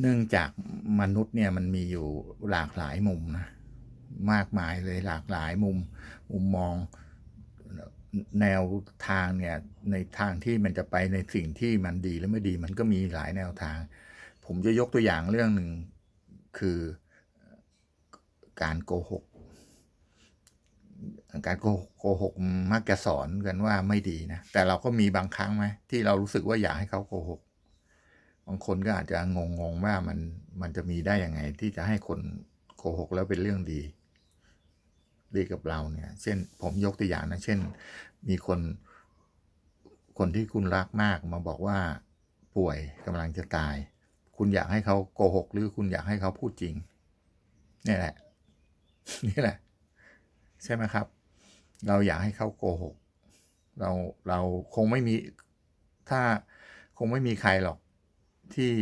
เนื่องจากมนุษย์เนี่ยมันมีอยู่หลากหลายมุมนะมากมายเลยหลากหลายมุมมุมมองแนวทางเนี่ยในทางที่มันจะไปในสิ่งที่มันดีและไม่ดี มันก็มีหลายแนวทาง ผมจะยกตัวอย่างเรื่องหนึ่งคือการโกหก การโกหกมักจะสอนกันว่าไม่ดีนะแต่เราก็มีบางครั้งไหมที่เรารู้สึกว่าอยากให้เขาโกหก บางคนก็อาจจะงงๆว่ามันมันจะมีได้ยังไง ที่จะให้คนโกหกแล้วเป็นเรื่องดี ดีกับเราเนี่ย เช่น ผมยกตัวอย่างนะ เช่น มีคน คนที่คุณรักมากมาบอกว่าป่วยกำลังจะตาย คุณอยากให้เขาโกหก หรือคุณอยากให้เขาพูดจริงนี่แหละ นี่แหละ ใช่ไหมครับ เราอยากให้เขาโกหก เราเราคงไม่มี ถ้าคงไม่มีใครหรอก ที่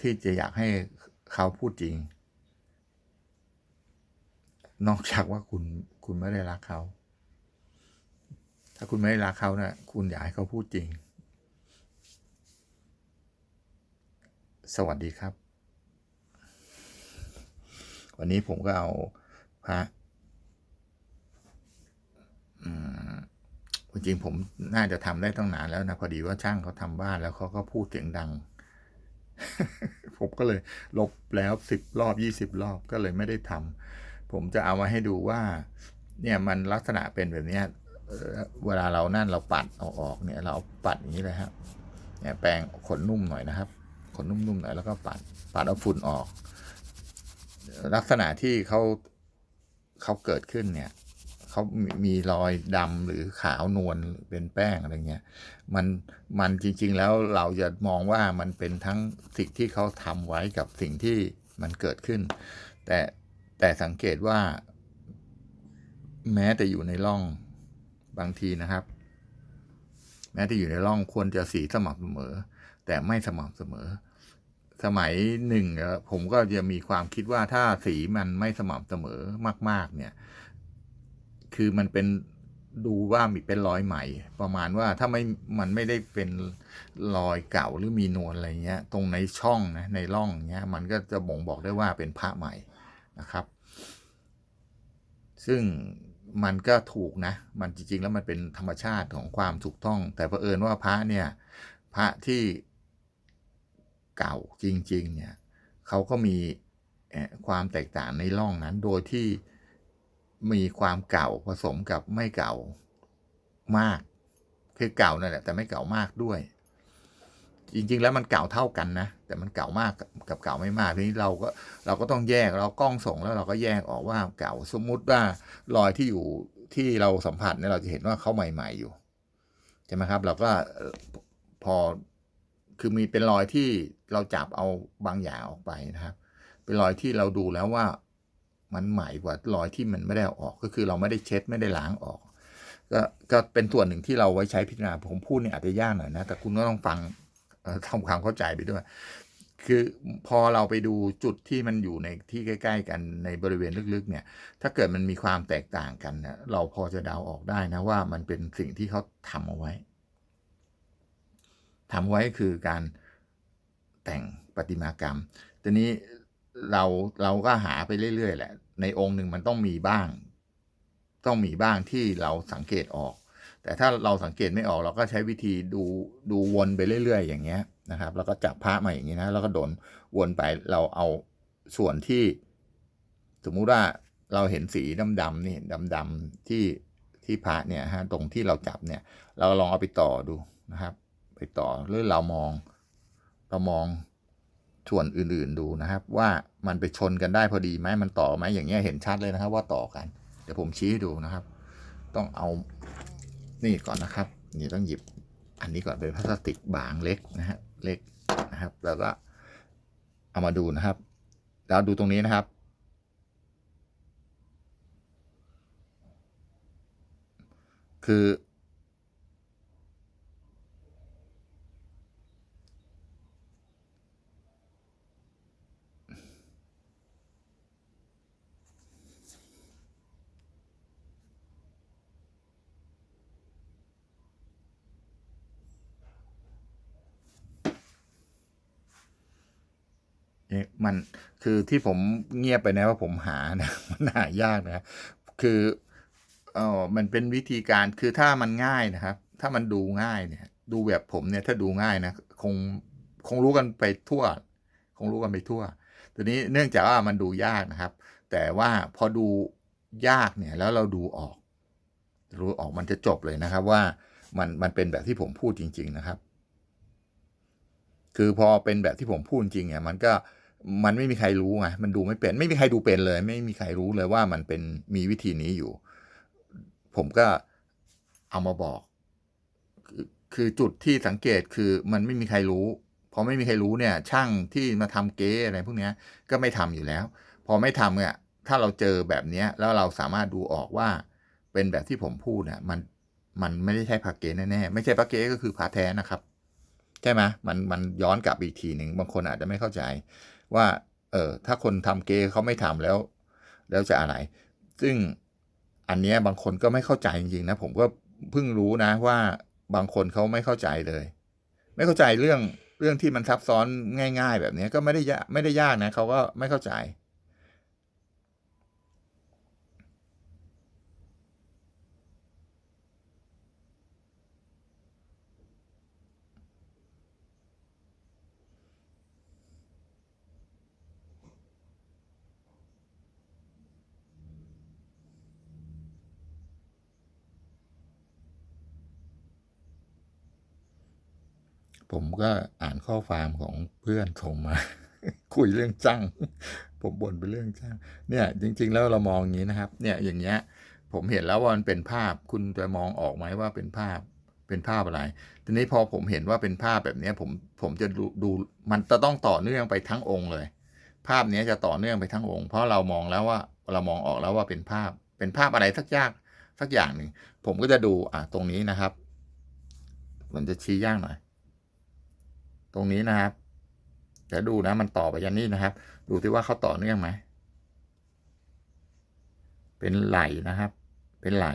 ที่จะอยากให้เขาพูดจริง นอกจากว่าคุณคุณไม่ได้รักเขา ถ้าคุณไม่ได้รักเขานะคุณอยากให้เขาพูดจริง สวัสดีครับ วันนี้ผมก็เอาพระอืม จริงผมน่าจะทำได้ตั้งนานแล้วนะพอดีว่าช่างเขาทำบ้านแล้วเขาก็พูดเสียงดัง ผมก็เลยลบแล้วสิบรอบยี่สิบรอบก็เลยไม่ได้ทำผมจะเอามาให้ดูว่า เนี่ยมันลักษณะเป็นแบบเนี้ยเวลาเรานั่นเราปัดเอาออกเนี่ย เราเอาปัดอย่างนี้เลยครับเนี่ยแปรงขนนุ่มหน่อยนะครับ ขนนุ่มๆหน่อยแล้วก็ปัดปัดเอาฝุ่นออก ลักษณะที่เขาเขาเกิดขึ้นเนี่ย เขามีรอยดำหรือขาวนวลเป็นแป้งอะไรเงี้ยมันมันจริง ๆ แล้วเราจะมองว่ามันเป็นทั้งสิ่งที่เขาทำไว้กับสิ่งที่มันเกิดขึ้น แต่แต่สังเกตว่า แม้แต่อยู่ในร่องบางทีนะครับ แม้แต่อยู่ในร่องควรจะสีสม่ำเสมอ แต่ไม่สม่ำเสมอ สมัยหนึ่งผมก็จะมีความคิดว่าถ้าสีมันไม่สม่ำเสมอมาก ๆ เนี่ย คือมันเป็นดูว่ามีเป็นรอยใหม่ ประมาณว่าถ้าไม่มันไม่ได้เป็นรอยเก่าหรือมีนวลอะไรเงี้ย ตรงในช่องนะในร่องเงี้ยมันก็จะบ่งบอกได้ว่าเป็นพระใหม่นะครับ ซึ่งมันก็ถูกนะ มันจริง ๆ แล้วมันเป็นธรรมชาติของความถูกต้อง แต่เผอิญว่าพระเนี่ย พระที่เก่าจริง ๆ เนี่ยเขาก็มีความแตกต่างในร่องนั้นโดยที่ มีความเก่าผสมกับไม่เก่ามาก คือเก่านั่นแหละแต่ไม่เก่ามากด้วย จริง ๆ แล้วมันเก่าเท่ากันนะ แต่มันเก่ามากกับเก่าไม่มากทีนี้เราก็เราก็ต้องแยกเรากล้องส่งแล้วเราก็แยกออกว่าเก่าสมมุติว่ารอยที่อยู่ที่เราสัมผัสเนี่ยเราจะเห็นว่าเขาใหม่ ๆอยู่ใช่ไหมครับ เราก็พอคือมีเป็นรอยที่เราจับเอาบางอย่างออกไปนะครับ เป็นรอยที่เราดูแล้วว่า มันใหม่กว่ารอยที่มันไม่ได้ออกก็คือเราไม่ได้เช็ดไม่ได้ล้างออก ก็ก็เป็นส่วนหนึ่งที่เราไว้ใช้พิจารณาผมพูดเนี่ยอาจจะยากหน่อยนะ แต่คุณก็ต้องฟังทำความเข้าใจไปด้วย คือพอเราไปดูจุดที่มันอยู่ในที่ใกล้ ๆ กันในบริเวณลึกๆเนี่ย ถ้าเกิดมันมีความแตกต่างกันเนี่ยเราพอจะเดาออกได้นะว่ามันเป็นสิ่งที่เขาทำเอาไว้ทำไว้คือการแต่งประติมากรรม ทีนี้ เราเราก็หาไปเรื่อยๆแหละ ในองค์หนึ่งมันต้องมีบ้าง ต้องมีบ้างที่เราสังเกตออก แต่ถ้าเราสังเกตไม่ออกเราก็ใช้วิธีดูดูวนไปเรื่อย ๆ อย่างเงี้ยนะครับ แล้วก็จับพระมาอย่างนี้นะแล้วก็โดนวนไปเราเอาส่วนที่ สมมุติว่าเราเห็นสีดำๆนี่ดำๆที่ที่พระเนี่ยฮะตรงที่เราจับเนี่ย เราลองเอาไปต่อดูนะครับ ไปต่อหรือเรามอง เรามอง ส่วนอื่นๆดูนะครับ ว่ามันไปชนกันได้พอดีไหมมันต่อไหมอย่างเงี้ยเห็นชัดเลยนะครับ ว่าต่อกัน เดี๋ยวผมชี้ให้ดูนะครับ ต้องเอานี่ก่อนนะครับ นี่ต้องหยิบอันนี้ก่อนเป็นพลาสติกบางเล็กนะฮะเล็กนะครับแล้วก็เอามาดูนะครับ แล้วดูตรงนี้นะครับ คือ มันคือที่ผมเงียบไปนะว่าผมหานะมันหายากนะคือเออมันเป็นวิธีการคือถ้ามันง่ายนะครับ ถ้ามันดูง่ายเนี่ย ดูแบบผมเนี่ยถ้าดูง่ายนะคงคงรู้กันไปทั่ว คงรู้กันไปทั่วทีนี้เนื่องจากว่ามันดูยากนะครับ แต่ว่าพอดูยากเนี่ยแล้วเราดูออก รู้ออกมันจะจบเลยนะครับว่ามันมันเป็นแบบที่ผมพูดจริง ๆนะครับ คือพอเป็นแบบที่ผมพูดจริงเนี่ยมันก็ มันไม่มีใครรู้ไงมันดูไม่เป็น ไม่มีใครดูเป็นเลย ไม่มีใครรู้เลยว่ามันเป็นมีวิธีนี้อยู่ ผมก็เอามาบอก คือจุดที่สังเกตคือมันไม่มีใครรู้พอไม่มีใครรู้เนี่ย ช่างที่มาทำเก๊อะไรพวกนี้ก็ไม่ทำอยู่แล้ว พอไม่ทำเนี่ยถ้าเราเจอแบบนี้แล้วเราสามารถดูออกว่าเป็นแบบที่ผมพูดเนี่ยมันมันไม่ได้ใช่พาเก๊แน่ๆไม่ใช่พาเก๊ก็คือพาแท้นะครับ ใช่ไหมมันมันย้อนกลับอีกทีหนึ่งบางคนอาจจะไม่เข้าใจ ว่าเออถ้าคนทำเกย์เขาไม่ทำแล้ว แล้วจะอะไร ซึ่งอันเนี้ยบางคนก็ไม่เข้าใจจริงๆนะผมก็เพิ่งรู้นะว่าบางคนเขาไม่เข้าใจเลย ไม่เข้าใจเรื่องเรื่องที่มันซับซ้อนง่าย ๆ แบบนี้ก็ไม่ได้ยากไม่ได้ยากนะเขาก็ไม่เข้าใจ ผมก็อ่านข้อความของเพื่อนส่งมา คุยเรื่องจ้างผมบ่นไปเรื่องจ้างเนี่ยจริง ๆ แล้วเรามองอย่างนี้นะครับ เนี่ยอย่างเงี้ยผมเห็นแล้วว่ามันเป็นภาพคุณจะมองออกไหมว่าเป็นภาพเป็นภาพอะไร ทีนี้พอผมเห็นว่าเป็นภาพแบบนี้ผมผมจะดูดูมันจะต้องต่อเนื่องไปทั้งองค์เลย ภาพนี้จะต่อเนื่องไปทั้งองค์ เพราะเรามองแล้วว่าเรามองออกแล้วว่าเป็นภาพเป็นภาพอะไรสักยางสักอย่างหนึ่งผมก็จะดูอะตรงนี้นะครับ มันจะชี้ยากหน่อย ตรงนี้นะครับเดี๋ยวดูนะมันต่อไปยันนี่นะครับ ดูที่ว่าเขาต่อเนื่องไหม เป็นไหลนะครับ เป็นไหล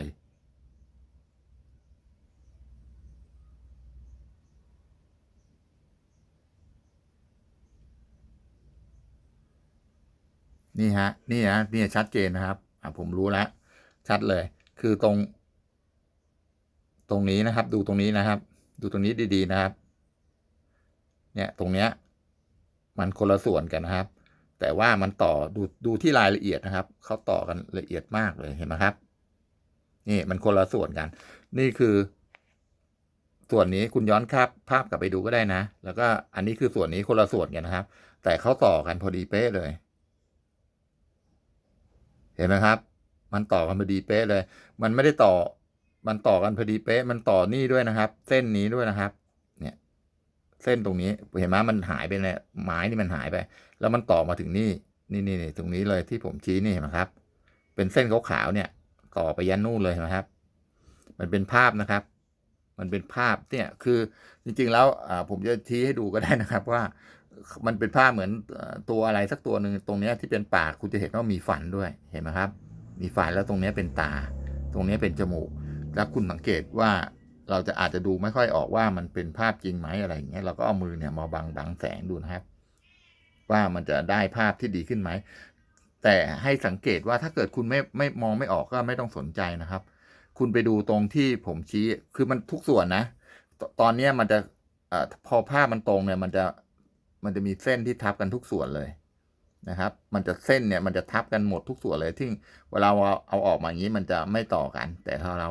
นี่ฮะนี่ฮะนี่ชัดเจนนะครับอะผมรู้แล้ว ชัดเลย คือตรง ตรงนี้นะครับ ดูตรงนี้นะครับ ดูตรงนี้ดีๆนะครับ เนี่ยตรงเนี้ยมันคนละส่วนกันนะครับ แต่ว่ามันต่อดูดูที่รายละเอียดนะครับเขาต่อกันละเอียดมากเลยเห็นไหมครับ นี่มันคนละส่วนกัน นี่คือ ส่วนนี้คุณย้อนภาพภาพกลับไปดูก็ได้นะ แล้วก็อันนี้คือส่วนนี้คนละส่วนกันนะครับ แต่เขาต่อกันพอดีเป๊ะเลย เห็นไหมครับ มันต่อกันพอดีเป๊ะเลย มันไม่ได้ต่อ มันต่อกันพอดีเป๊ะ มันต่อนี่ด้วยนะครับ เส้นนี้ด้วยนะครับ เส้นตรงนี้เห็นไหมมันหายไปเนี่ยไม้นี่มันหายไป แล้วมันต่อมาถึงนี่นี่นี่ตรงนี้เลยที่ผมชี้นี่เห็นไหมครับ เป็นเส้นขาวๆเนี่ย ต่อไปยันนู่นเลยเห็นไหมครับ มันเป็นภาพนะครับ มันเป็นภาพเนี่ยคือจริงๆแล้วผมจะชี้ให้ดูก็ได้นะครับว่ามันเป็นภาพเหมือนตัวอะไรสักตัวหนึ่งตรงนี้ที่เป็นปากคุณจะเห็นว่ามีฟันด้วยเห็นไหมครับ มีฟันแล้วตรงนี้เป็นตา ตรงนี้เป็นจมูก แล้วคุณสังเกตว่า เราจะอาจจะดูไม่ค่อยออกว่ามันเป็นภาพจริงไหมอะไรอย่างเงี้ยเราก็เอามือเนี่ยมาบังบังแสงดูนะครับ ว่ามันจะได้ภาพที่ดีขึ้นไหมแต่ให้สังเกตว่าถ้าเกิดคุณไม่ไม่มองไม่ออกก็ไม่ต้องสนใจนะครับ คุณไปดูตรงที่ผมชี้ คือมันทุกส่วนนะตตอนนี้มันจะอ่อพอภาพมันตรงเนี่ยมันจะมันจะมีเส้นที่ทับกันทุกส่วนเลยนะครับ มันจะเส้นเนี่ยมันจะทับกันหมดทุกส่วนเลยที่เวลาเราเอาออกมาอย่างนี้มันจะไม่ต่อกัน แต่ถ้าเรา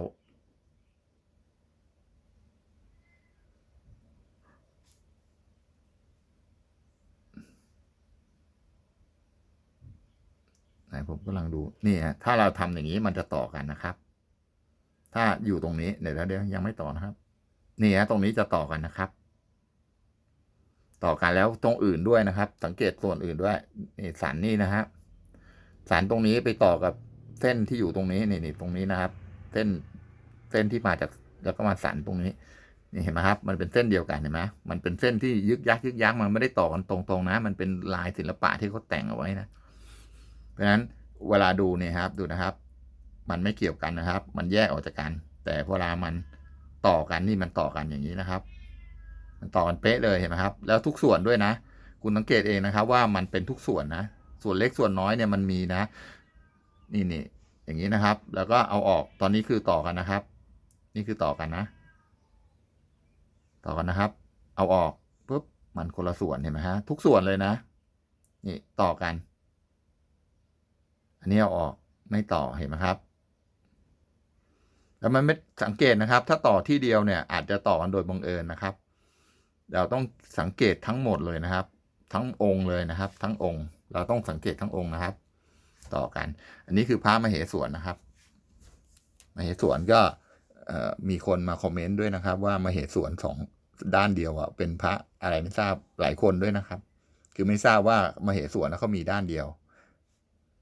นผมกำลังดูนี่ฮะถ้าเราทำอย่างนี้มันจะต่อกันนะครับ ถ้าอยู่ตรงนี้เดี๋ยวเดี๋ยวยังไม่ต่อนะครับ นี่ฮะตรงนี้จะต่อกันนะครับ ต่อกันแล้วตรงอื่นด้วยนะครับ สังเกตส่วนอื่นด้วยนี่สันนี่นะฮะสันตรงนี้ไปต่อกับเส้นที่อยู่ตรงนี้นี่นี่ตรงนี้นะครับ เส้นเส้นที่มาจากแล้วก็มาสันตรงนี้นี่เห็นไหมครับ มันเป็นเส้นเดียวกันเห็นไหมมันเป็นเส้นที่ยึกยักยึกยักมันไม่ได้ต่อกันตรงๆนะ มันเป็นลายศิลปะที่เขาแต่งเอาไว้นะ เพราะฉะนั้นเวลาดูเนี่ยครับดูนะครับ มันไม่เกี่ยวกันนะครับ มันแยกออกจากกัน แต่เวลามันต่อกันนี่มันต่อกันอย่างนี้นะครับ มันต่อกันเป๊ะเลยเห็นไหมครับ แล้วทุกส่วนด้วยนะ คุณสังเกตเองนะครับ ว่ามันเป็นทุกส่วนนะ ส่วนเล็กส่วนน้อยเนี่ยมันมีนะ นี่นี่อย่างนี้นะครับ แล้วก็เอาออกตอนนี้คือต่อกันนะครับ นี่คือต่อกันนะ ต่อกันนะครับ เอาออกปุ๊บมันคนละส่วนเห็นไหมฮะทุกส่วนเลยนะ นี่ต่อกัน อันนี้เอาออกไม่ต่อเห็นไหมครับ แล้วมันไม่สังเกตนะครับ ถ้าต่อที่เดียวเนี่ย อาจจะต่อกันโดยบังเอิญนะครับ เราต้องสังเกตทั้งหมดเลยนะครับ ทั้งองค์เลยนะครับ ทั้งองค์ เราต้องสังเกตทั้งองค์นะครับ ต่อกัน อันนี้คือพระมเหสวนนะครับมเหสวนก็มีคนมาคอมเมนต์ด้วยนะครับ ว่ามเหสวนสองด้านเดียวอะเป็นพระอะไรไม่ทราบหลายคนด้วยนะครับ คือไม่ทราบว่ามเหสวนเขามีด้านเดียว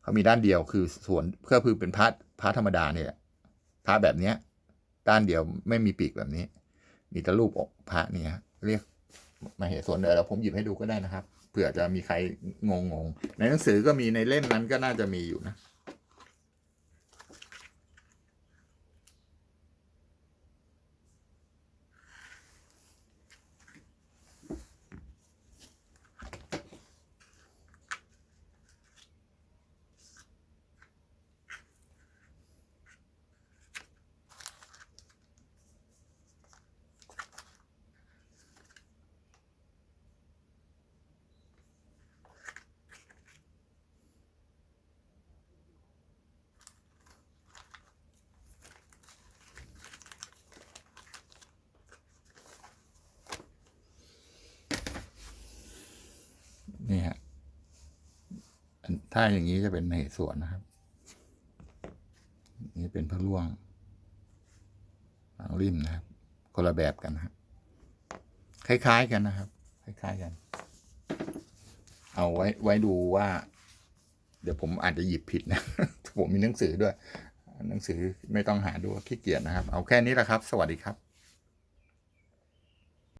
เขามีด้านเดียวคือส่วนก็คือเป็นพระพระธรรมดาเนี่ยพระแบบเนี้ย ด้านเดียวไม่มีปีกแบบนี้ มีแต่รูปอกพระเนี่ยเรียกมาเหสวนเดี๋ยวผมหยิบให้ดูก็ได้นะครับเผื่อจะมีใครงงงๆในหนังสือก็มีในเล่มนั้นก็น่าจะมีอยู่นะ ถ้าอย่างนี้จะเป็นเหตุส่วนนะครับ นี่เป็นพระร่วงหางริมนะครับ คนละแบบกันนะครับคล้ายๆกันนะครับ คล้ายๆกัน เอาไว้ไว้ดูว่า เดี๋ยวผมอาจจะหยิบผิดนะ ผมมีหนังสือด้วย หนังสือไม่ต้องหาดูขี้เกียจนะครับ เอาแค่นี้แหละครับ สวัสดีครับ